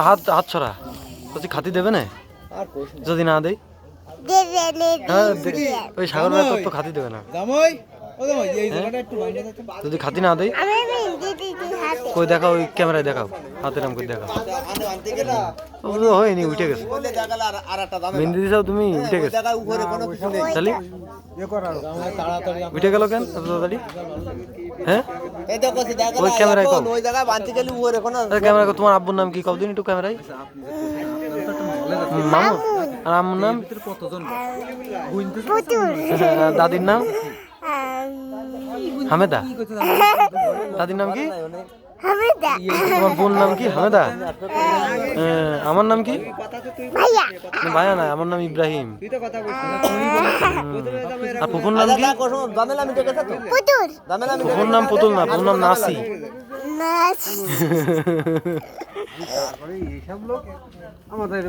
হাত হাত ছড়া। বলছি খাতি দেবে না? যদি না দেই? দেবে হ্যাঁ দে- ওই সাগর ভাই তো খাতি দেবে না। যাচ্ছে যদি খাতি না দেই? আমি মেহেন্দি দিদি হাতে কই দেখাও ওই ক্যামেরায় দেখাও। হাতের নাম ও তো হয়নি উঠে গেছে। মেহেন্দি দিছাও তুমি উঠে গেছে। জায়গা উপরে কোনো কিছু নেই চালি জামাই তাড়াতাড়ি উঠে গেল কেন? তাড়াতাড়ি? হ্যাঁ? এই দেখো ওই ক্যামেরায় কও। এখন ওই জায়গা বানতে গেলে উপরে কোনো ক্যামেরা তোমার আব্বুর নাম কি? কও দিন একটু ক্যামেরায়? মামু। আর আম্মুর নাম? দাদির নাম? হামেদা। দাদির নাম কি? তোমার বোন নাম কি? হামেদা? আমার নাম কি? ভাইয়া। না, আমার নাম ইব্রাহিম। আর পুকুর নাম কি? মিটে ফুফুর নাম পুতুল না পুকুর নাম নাসি। আমাদের